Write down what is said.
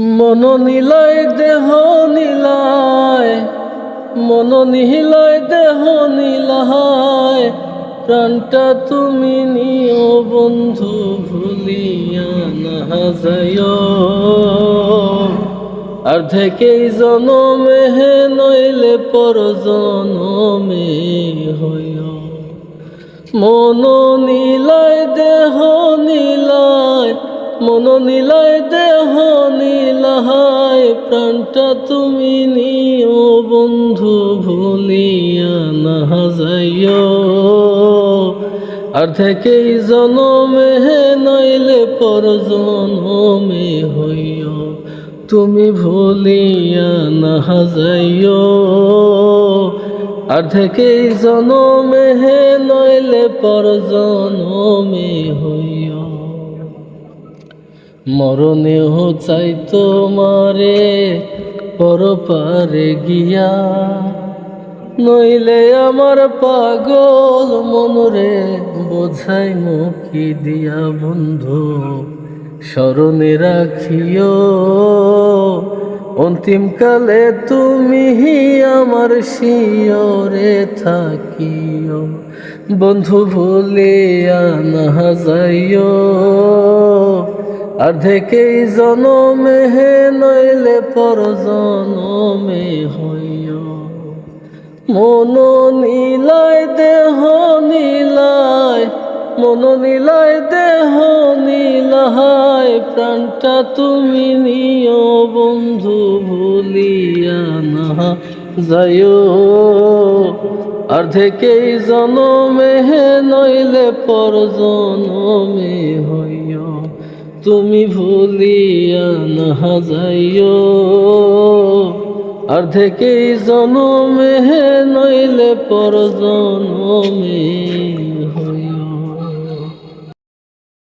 মন নিলয়, দেহ নিলায়। মন নিহিলয় দেহ নিলায়। প্রাণটা তুমি নিও বন্ধু, ভুলিয়া না যায় আর থেকেই জনমে হে, নইলে পর জনমে হয় মন নীলায়, দেহ নীলায়। মন নীলায় দেহ নীলায় প্রাণটা তুমি নিও, বন্ধু ভুলিয়া না যাইও। আর থেকেই জনমে নইলে পর জনমে হইও। তুমি ভুলিয়া না যাইও। আর থেকেই জনমে নইলে পর জনমে হইও। মরণেও চাই তোমারে পর পারে গিয়া। নইলে আমার পাগল মনরে বোঝাই মুখি দিয়া বন্ধু, স্মরণে রাখিও। অন্তিমকালে তুমি আমার শিয়রে থাকিও। বন্ধু ভুলে না যাইও। অর্ধেকেই জনমে হে নইলে পর জনমে হইও। মন নীলায়, দেহ নীলায়, মন নীলায়, দেহ নীলায়। প্রাণটা তুমি নিও, বন্ধু ভুলিয়া না যাইও। অর্ধেকেই জনমে নইলে পর জনমে হইও। তুমি ভুলিয়া না যাইও। অর্ধেকেই জনমে নইলে পর জনমে হইও।